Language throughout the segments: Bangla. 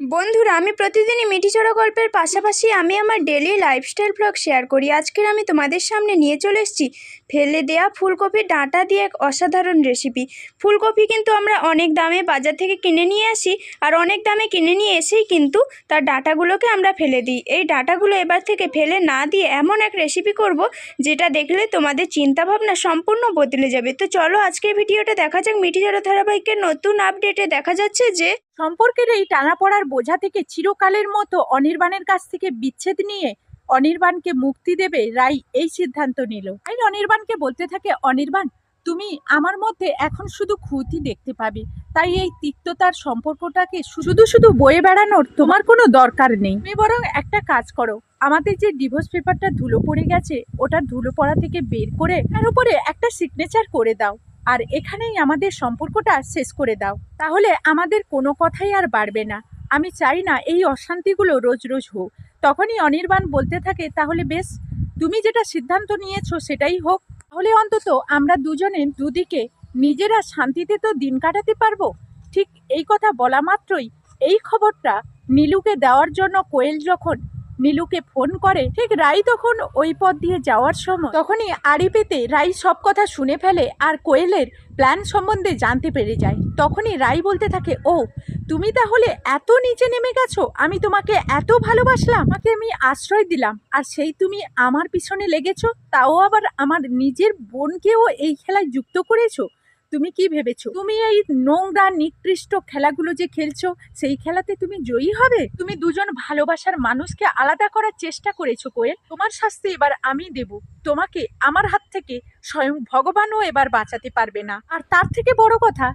বন্ধুরা, আমি প্রতিদিনই মিঠি চড়া গল্পের পাশাপাশি আমি আমার ডেলি লাইফস্টাইল ব্লগ শেয়ার করি। আজকের আমি তোমাদের সামনে নিয়ে চলে এসেছি ফেলে দেয়া ফুলকপির ডাঁটা দিয়ে এক অসাধারণ রেসিপি ফুলকপি কিন্তু আমরা অনেক দামে বাজার থেকে কিনে নিয়ে আসি আর অনেক দামে কিনে নিয়ে এসেই কিন্তু তার ডাটাগুলোকে আমরা ফেলে দিই। এই ডাটাগুলো এবার থেকে ফেলে না দিয়ে এমন এক রেসিপি করব যেটা দেখলে তোমাদের চিন্তাভাবনা সম্পূর্ণ বদলে যাবে। তো চলো আজকের ভিডিওটা দেখা যাক মিঠি চড়া ধারাবাহিকের নতুন আপডেটে দেখা যাচ্ছে যে সম্পর্কের এই টানাপড়ার বোঝা থেকে চিরকালের মতো অনির্বাণের কাছ থেকে বিচ্ছেদ নিয়ে অনির্বাণকে মুক্তি দেবে রাই এই সিদ্ধান্ত নিল। রাই অনির্বাণকে বলতে থাকে, অনির্বাণ, তুমি আমার মধ্যে এখন শুধু ক্ষতি দেখতে পাবে। তাই এই তিক্ততার সম্পর্কটাকে শুধু শুধু বয়ে বেড়ানোর তোমার কোনো দরকার নেই। তুমি বরং একটা কাজ করো। আমাদের যে ডিভোর্স পেপারটা ধুলো পড়ে গেছে, ওটা ধুলো পড়া থেকে বের করে তার উপরে একটা সিগনেচার করে দাও। আর এখানেই আমাদের সম্পর্কটা শেষ করে দাও। তাহলে আমাদের কোনো কথাই আর বাড়বে না। আমি চাই না এই অশান্তিগুলো রোজ রোজ হোক। তখনই অনির্বাণ বলতে থাকে, তাহলে বেশ, তুমি যেটা সিদ্ধান্ত নিয়েছো সেটাই হোক। তাহলে অন্তত আমরা দুজনে দুদিকে নিজেরা শান্তিতে তো দিন কাটাতে পারব। ঠিক এই কথা বলা মাত্রই এই খবরটা নীলুকে দেওয়ার জন্য কোয়েল যখন নীলুকে ফোন করে, ঠিক রাই তখন ওই পথ দিয়ে যাওয়ার সময়। তখনই আড়ি পেতে রাই সব কথা শুনে ফেলে আর কোয়েলের প্ল্যান সম্বন্ধে জানতে পেরে যায়। তখনই রাই বলতে থাকে, ও, তুমি তাহলে এত নিচে নেমে গেছো, আমি তোমাকে এত ভালোবাসলাম আমাকে আমি আশ্রয় দিলাম, আর সেই তুমি আমার পিছনে লেগেছো, তাও আবার আমার নিজের বোনকেও এই খেলায় যুক্ত করেছ? তুমি কি ভেবেছো? তুমি এই নোংরা, নিকৃষ্ট খেলাগুলো যে খেলছো, সেই খেলাতে তুমি জয়ী হবে? তুমি দুজন ভালোবাসার মানুষকে আলাদা করার চেষ্টা করেছ, কোয়েল। তোমার শাস্তি এবার আমি দেব। তোমাকে আমার হাত থেকে স্বয়ং ভগবানও এবার বাঁচাতে পারবে না। আর তার থেকে বড় কথা,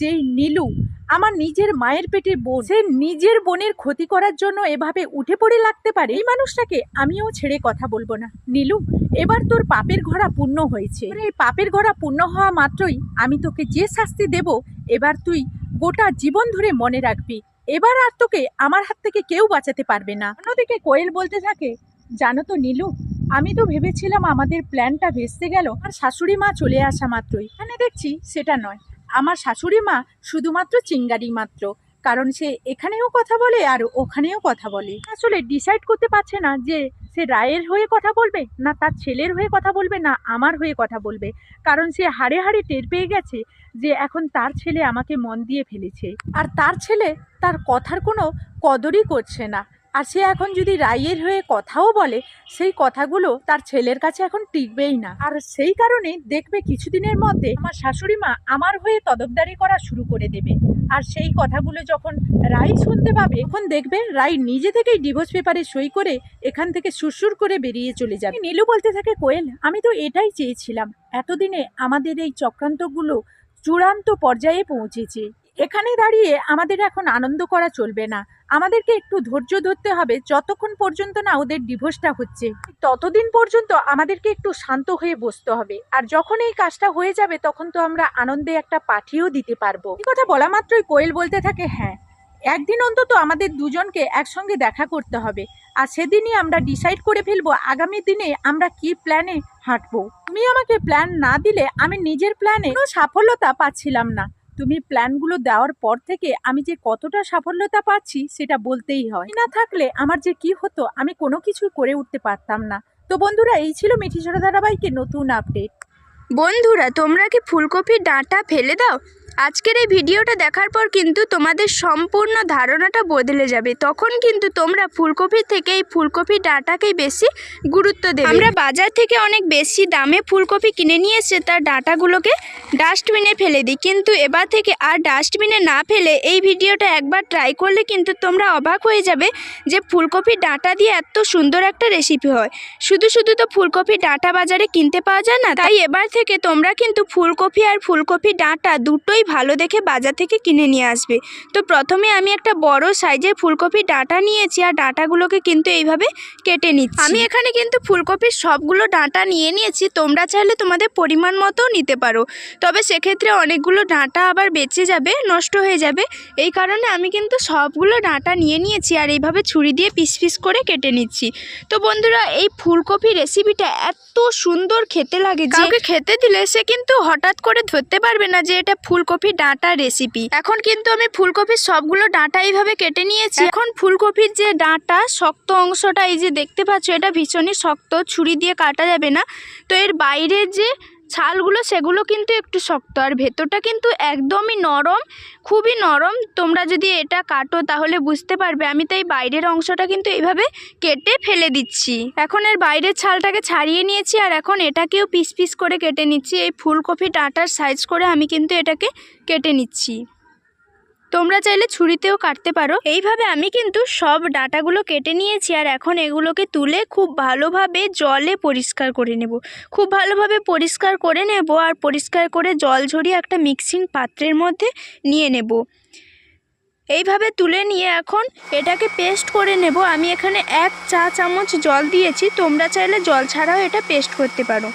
যেই নীলু আমার নিজের মায়ের পেটের বোন, সে নিজের বোনের ক্ষতি করার জন্য এভাবে উঠে পড়ে লাগতে পারে, এই মানুষটাকে আমিও ছেড়ে কথা বলব না। নীলু এবার তোর পাপের ঘোড়া পূর্ণ হয়েছে। এই পাপের ঘোড়া পূর্ণ হওয়া মাত্রই আমি তোকে যে শাস্তি দেব, এবার তুই গোটা জীবন ধরে মনে রাখবি। এবার আর তোকে আমার হাত থেকে কেউ বাঁচাতে পারবে না। অন্যদিকে কোয়েল বলতে থাকে, জানো তো নীলু, আমি তো ভেবেছিলাম আমাদের প্ল্যানটা ভেস্তে গেল, আর শাশুড়ি মা চলে আসা মাত্রই। এখানে দেখছি সেটা নয়। আমার শাশুড়ি মা শুধুমাত্র চিঙ্গারি মাত্র, কারণ সে এখানেও কথা বলে আর ওখানেও কথা বলে। আসলে ডিসাইড করতে পারছে না যে সে রায়ের হয়ে কথা বলবে? না তার ছেলের হয়ে কথা বলবে? না আমার হয়ে কথা বলবে? কারণ সে হাড়ে হাড়ে টের পেয়ে গেছে যে এখন তার ছেলে আমাকে মন দিয়ে ফেলেছে। আর তার ছেলে তার কথার কোনো কদরই করছে না। আর সে এখন যদি রায়ের হয়ে কথাও বলে, সেই কথাগুলো তার ছেলের কাছে এখন টিকবেই না। আর সেই কারণে দেখবে কিছুদিনের মধ্যে আমার শাশুড়ি মা আমার হয়ে তদবদারি করা শুরু করে দেবে। আর সেই কথাগুলো যখন রাই শুনতে পাবে, এখন দেখবে রাই নিজে থেকেই ডিভোর্স পেপারে সই করে এখান থেকে সুরসুর করে বেরিয়ে চলে যাবে। নীলু বলতে থাকে, কোয়েল, আমি তো এটাই চেয়েছিলাম। এতদিনে আমাদের এই চক্রান্তগুলো চূড়ান্ত পর্যায়ে পৌঁছেছে। এখানে দাঁড়িয়ে আমাদের এখন আনন্দ করা চলবে না। আমাদেরকে একটু ধৈর্য ধরতে হবে, যতক্ষণ পর্যন্ত না ওদের ডিভোর্সটা হচ্ছে। ততদিন পর্যন্ত আমাদেরকে একটু শান্ত হয়ে বসতে হবে। আর যখন এই কাজটা হয়ে যাবে, তখন তো আমরা আনন্দে একটা পাঠিয়েও দিতে পারব। এই কথা বলা মাত্রই কোয়েল বলতে থাকে হ্যাঁ একদিন অন্তত আমাদের দুজনকে একসঙ্গে দেখা করতে হবে। আর সেদিনই আমরা ডিসাইড করে ফেলব আগামী দিনে আমরা কি প্ল্যানে হাঁটবো। তুমি আমাকে প্ল্যান না দিলে আমি নিজের প্ল্যানে সাফল্যতা পাচ্ছিলাম না। তুমি প্ল্যানগুলো দেওয়ার পর থেকে আমি যে কতটা সাফল্যতা পাচ্ছি সেটা বলতেই হয়। না থাকলে আমার যে কি হতো, আমি কোনো কিছুই করে উঠতে পারতাম না। তো বন্ধুরা, এই ছিল মিঠি ছোট ধারাবাহিকের নতুন আপডেট বন্ধুরা, তোমরা কি ফুলকপির ডাঁটা ফেলে দাও? আজকের এই ভিডিওটা দেখার পর কিন্তু তোমাদের সম্পূর্ণ ধারণাটা বদলে যাবে। তখন কিন্তু তোমরা ফুলকপির থেকে এই ফুলকপির ডাঁটাকেই বেশি গুরুত্ব দেবে। আমরা বাজার থেকে অনেক বেশি দামে ফুলকপি কিনে নিয়ে এসে তার ডাঁটাগুলোকে ডাস্টবিনে ফেলে দিই। কিন্তু এবার থেকে আর ডাস্টবিনে না ফেলে এই ভিডিওটা একবার ট্রাই করলে কিন্তু তোমরা অবাক হয়ে যাবে যে ফুলকপির ডাঁটা দিয়ে এত সুন্দর একটা রেসিপি হয়। শুধু শুধু তো ফুলকপির ডাঁটা বাজারে কিনতে পাওয়া যায় না। তাই এবার থেকে তোমরা কিন্তু ফুলকপি আর ফুলকপির ডাঁটা দুটোই ভালো দেখে বাজার থেকে কিনে নিয়ে আসবে। তো প্রথমে আমি একটা বড় সাইজের ফুলকপির ডাঁটা নিয়েছি আর ডাঁটাগুলোকে কিন্তু এইভাবে কেটে নিচ্ছি। আমি এখানে কিন্তু ফুলকপির সবগুলো ডাঁটা নিয়ে নিয়েছি তোমরা চাইলে তোমাদের পরিমাণ মতো নিতে পারো। তবে সেক্ষেত্রে অনেকগুলো ডাঁটা আবার বেঁচে যাবে নষ্ট হয়ে যাবে। এই কারণে আমি কিন্তু সবগুলো ডাঁটা নিয়ে নিয়েছি আর এইভাবে ছুরি দিয়ে পিস পিস করে কেটে নিচ্ছি। তো বন্ধুরা এই ফুলকপি রেসিপিটা এত সুন্দর খেতে লাগে যে খেতে দিলে সে কিন্তু হঠাৎ করে ধরতে পারবে না যে এটা ফুলকপি ফুলকপির ডাঁটা রেসিপি এখন কিন্তু আমি ফুলকপির সবগুলো ডাঁটা এইভাবে কেটে নিয়েছি। এখন ফুলকপির যে ডাঁটা, শক্ত অংশটা, এই যে দেখতে পাচ্ছ, এটা ভীষণই শক্ত, ছুরি দিয়ে কাটা যাবে না। তো এর বাইরের যে ছালগুলো সেগুলো কিন্তু একটু শক্ত, আর ভেতরটা কিন্তু একদমই নরম, খুবই নরম। তোমরা যদি এটা কাটো তাহলে বুঝতে পারবে, আমি তাই বাইরের অংশটা কিন্তু এইভাবে কেটে ফেলে দিচ্ছি। এখন এর বাইরের ছালটাকে ছাড়িয়ে নিয়েছি, আর এখন এটাকেও পিস পিস করে কেটে নিচ্ছি। এই ফুলকপি ডাঁটার সাইজ করে আমি কিন্তু এটাকে কেটে নিচ্ছি। তোমরা চাইলে ছুরিতেও কাটতে পারো। এইভাবে আমি কিন্তু সব ডাটাগুলো কেটে নিয়েছি আর এখন এগুলোকে তুলে খুব ভালোভাবে জলে পরিষ্কার করে নেব। খুব ভালোভাবে পরিষ্কার করে নেব আর পরিষ্কার করে জল ঝরিয়ে একটা মিক্সিং পাত্রের মধ্যে নিয়ে নেব। এইভাবে তুলে নিয়ে এখন এটাকে পেস্ট করে নেব। আমি এখানে এক চা চামচ জল দিয়েছি। তোমরা চাইলে জল ছাড়াও এটা পেস্ট করতে পারো।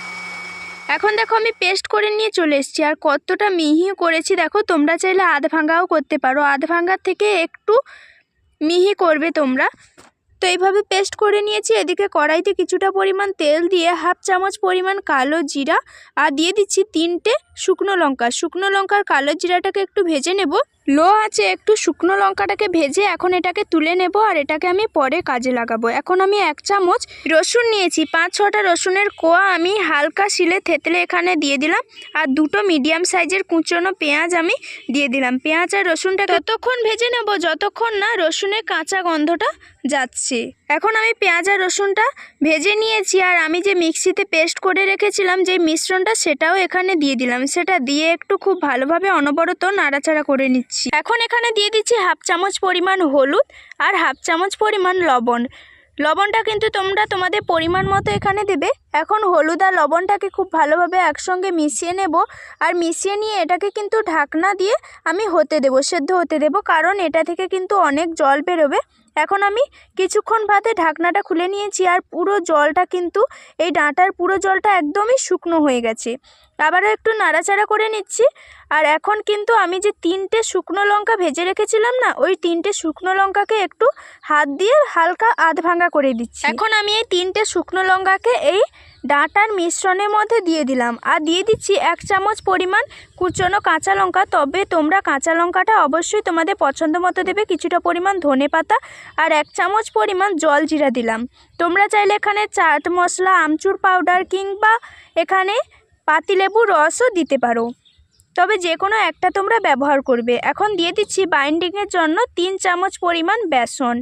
এখন দেখো আমি পেস্ট করে নিয়ে চলে এসেছি আর কতটা মিহি করেছি। দেখো তোমরা চাইলে আধ ভাঙ্গাও করতে পারো। আধ ভাঙ্গার থেকে একটু মিহি করবে তোমরা। তো এইভাবে পেস্ট করে নিয়েছি। এদিকে কড়াইতে কিছুটা পরিমাণ তেল দিয়ে হাফ চামচ পরিমাণ কালো জিরা আর দিয়ে দিচ্ছি তিনটে শুকনো লঙ্কা। শুকনো লঙ্কার কালো জিরাটাকে একটু ভেজে নেব। লো আছে, একটু শুকনো লঙ্কাটাকে ভেজে এখন এটাকে তুলে নেব আর এটাকে আমি পরে কাজে লাগাবো। এখন আমি এক চামচ রসুন নিয়েছি, পাঁচ ছটা রসুনের কোয়া আমি হালকা শিলে থেতলে এখানে দিয়ে দিলাম আর দুটো মিডিয়াম সাইজের কুচনো পেঁয়াজ আমি দিয়ে দিলাম। পেঁয়াজ আর রসুনটা ততক্ষণ ভেজে নেব, যতক্ষণ না রসুনের কাঁচা গন্ধটা যাচ্ছে। এখন আমি পেঁয়াজ আর রসুনটা ভেজে নিয়েছি আর আমি যে মিক্সিতে পেস্ট করে রেখেছিলাম যে মিশ্রণটা সেটাও এখানে দিয়ে দিলাম। সেটা দিয়ে একটু খুব ভালোভাবে অনবরত নাড়াচাড়া করে নিচ্ছি। এখন এখানে দিয়ে দিচ্ছি হাফ চামচ পরিমাণ হলুদ আর হাফ চামচ পরিমাণ লবণ। লবণটা কিন্তু তোমরা তোমাদের পরিমাণ মতো এখানে দেবে। এখন হলুদ আর লবণটাকে খুব ভালোভাবে একসঙ্গে মিশিয়ে নেব। আর মিশিয়ে নিয়ে এটাকে কিন্তু ঢাকনা দিয়ে আমি হতে দেব, সেদ্ধ হতে দেব। কারণ এটা থেকে কিন্তু অনেক জল বেরোবে। এখন আমি কিছুক্ষণ বাদে ঢাকনাটা খুলে নিয়েছি আর পুরো জলটা কিন্তু এই ডাঁটার পুরো জলটা একদমই শুকনো হয়ে গেছে। আবারও একটু নাড়াচাড়া করে নিচ্ছি। আর এখন কিন্তু আমি যে তিনটে শুকনো লঙ্কা ভেজে রেখেছিলাম না, ওই তিনটে শুকনো লঙ্কাকে একটু হাত দিয়ে হালকা আধ ভাঙা করে দিচ্ছি। এখন আমি এই তিনটে শুকনো লঙ্কাকে এই ডাঁটার মিশ্রণের মধ্যে দিয়ে দিলাম। আর দিয়ে দিচ্ছি এক চামচ পরিমাণ কুচনো কাঁচা লঙ্কা। তবে তোমরা কাঁচা লঙ্কাটা অবশ্যই তোমাদের পছন্দ মতো দেবে। কিছুটা পরিমাণ ধনে পাতা আর এক চামচ পরিমাণ জল জিরা দিলাম। তোমরা চাইলে এখানে চাট মশলা, আমচুর পাউডার কিংবা এখানে পাতিলেবুর রসও দিতে পারো। তবে যে কোনো একটা তোমরা ব্যবহার করবে। এখন দিয়ে দিচ্ছি বাইন্ডিংয়ের জন্য তিন চামচ পরিমাণ বেসন।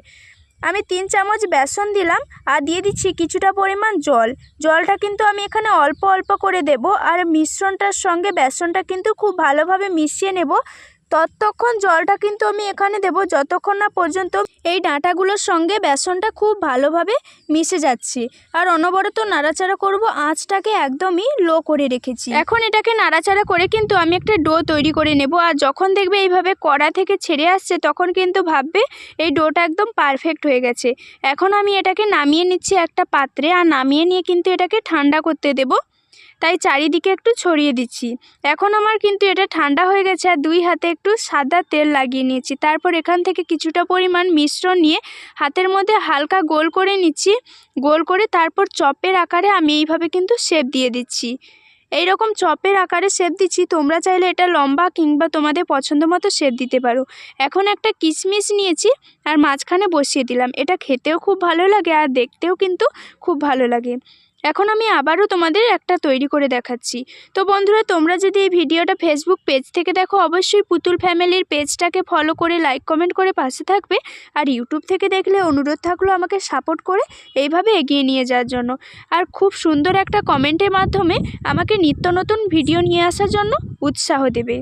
আমি তিন চামচ বেসন দিলাম আর দিয়ে দিচ্ছি কিছুটা পরিমাণ জল। জলটা কিন্তু আমি এখানে অল্প অল্প করে দেব আর মিশ্রণটার সঙ্গে বেসনটা কিন্তু খুব ভালোভাবে মিশিয়ে নেব। ততক্ষণ জলটা কিন্তু আমি এখানে দেব। যতক্ষণ না পর্যন্ত এই ডাঁটাগুলোর সঙ্গে বেসনটা খুব ভালোভাবে মিশে যাচ্ছে। আর অনবরত নাড়াচাড়া করব। আঁচটাকে একদমই লো করে রেখেছি। এখন এটাকে নাড়াচাড়া করে কিন্তু আমি একটা ডো তৈরি করে নেব। আর যখন দেখবে এইভাবে কড়া থেকে ছেড়ে আসছে, তখন কিন্তু ভাববে এই ডোটা একদম পারফেক্ট হয়ে গেছে। এখন আমি এটাকে নামিয়ে নিচ্ছি একটা পাত্রে। আর নামিয়ে নিয়ে কিন্তু এটাকে ঠান্ডা করতে দেবো। তাই চারিদিকে একটু ছড়িয়ে দিচ্ছি। এখন আমার কিন্তু এটা ঠান্ডা হয়ে গেছে আর দুই হাতে একটু সাদা তেল লাগিয়ে নিয়েছি। তারপর এখান থেকে কিছুটা পরিমাণ মিশ্রণ নিয়ে হাতের মধ্যে হালকা গোল করে নিচ্ছি। গোল করে তারপর চপের আকারে আমি এইভাবে কিন্তু শেপ দিয়ে দিচ্ছি। এই রকম চপের আকারে শেপ দিচ্ছি, তোমরা চাইলে এটা লম্বা কিংবা তোমাদের পছন্দ মতো শেপ দিতে পারো। এখন একটা কিশমিশ নিয়েছি আর মাঝখানে বসিয়ে দিলাম। এটা খেতেও খুব ভালো লাগে আর দেখতেও কিন্তু খুব ভালো লাগে। এখন আমি আবারও তোমাদের একটা তৈরি করে দেখাচ্ছি। তো বন্ধুরা, তোমরা যদি এই ভিডিওটা ফেসবুক পেজ থেকে দেখো, অবশ্যই পুতুল ফ্যামিলির পেজটাকে ফলো করে লাইক কমেন্ট করে পাশে থাকবে। আর ইউটিউব থেকে দেখলে অনুরোধ থাকল আমাকে সাপোর্ট করে এইভাবে এগিয়ে নিয়ে যাওয়ার জন্য। আর খুব সুন্দর একটা কমেন্টের মাধ্যমে আমাকে নিত্য নতুন ভিডিও নিয়ে আসার জন্য উৎসাহ দেবে।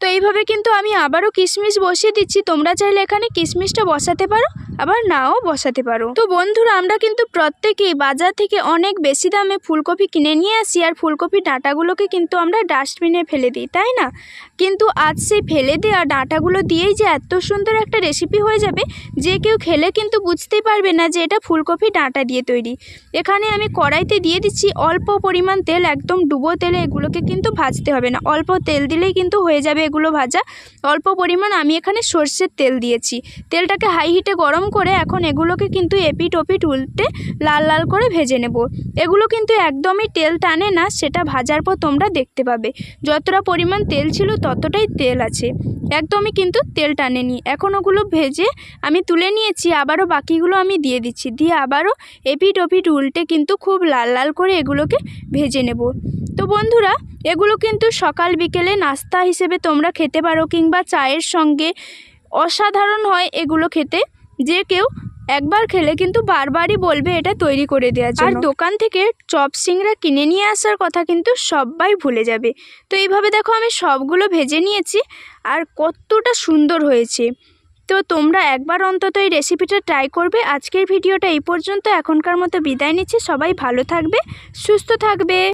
তো এইভাবে কিন্তু আমি আবারও কিশমিশ বসিয়ে দিচ্ছি। তোমরা চাইলে এখানে কিশমিশটা বসাতে পারো, আবার নাও বসাতে পারো। তো বন্ধুরা, আমরা কিন্তু প্রত্যেকেই বাজার থেকে অনেক বেশি দামে ফুলকপি কিনে নিয়ে আসি আর ফুলকপির ডাঁটাগুলোকে কিন্তু আমরা ডাস্টবিনে ফেলে দিই, তাই না? কিন্তু আজ সেই ফেলে দেওয়া ডাঁটাগুলো দিয়েই যে এত সুন্দর একটা রেসিপি হয়ে যাবে, যে কেউ খেলে কিন্তু বুঝতেই পারবে না যে এটা ফুলকপি ডাঁটা দিয়ে তৈরি। এখানে আমি কড়াইতে দিয়ে দিচ্ছি অল্প পরিমাণ তেল, একদম ডুবো তেলে এগুলোকে কিন্তু ভাজতে হবে না। অল্প তেল দিলেই কিন্তু হয়ে যাবে এগুলো ভাজা। অল্প পরিমাণ আমি এখানে সর্ষের তেল দিয়েছি। তেলটাকে হাই হিটে গরম করে এখন এগুলোকে কিন্তু এপিট ওপিট উল্টে লাল লাল করে ভেজে নেব। এগুলো কিন্তু একদমই তেল টানে না, সেটা ভাজার পর তোমরা দেখতে পাবে। যতটা পরিমাণ তেল ছিল ততটাই তেল আছে। একদমই কিন্তু তেল টানেনি। এখন ওগুলো ভেজে আমি তুলে নিয়েছি, আবারও বাকিগুলো আমি দিয়ে দিচ্ছি। দিয়ে আবারও এপিট ওপিট উল্টে কিন্তু খুব লাল লাল করে এগুলোকে ভেজে নেব। তো বন্ধুরা এগুলো কিন্তু সকাল বিকেলে নাস্তা হিসেবে তোমরা খেতে পারো কিংবা চায়ের সঙ্গে অসাধারণ হয় এগুলো খেতে। যে কেউ একবার খেলে কিন্তু বারবারই বলবে এটা তৈরি করে দেওয়া আর দোকান থেকে চপ সিংড়া কিনে নিয়ে আসার কথা কিন্তু সবাই ভুলে যাবে। তো এইভাবে দেখো আমি সবগুলো ভেজে নিয়েছি আর কতটা সুন্দর হয়েছে। তো তোমরা একবার অন্তত এই রেসিপিটা ট্রাই করবে। আজকের ভিডিওটা এই পর্যন্ত। এখনকার মতো বিদায় নিচ্ছি। সবাই ভালো থাকবে সুস্থ থাকবে।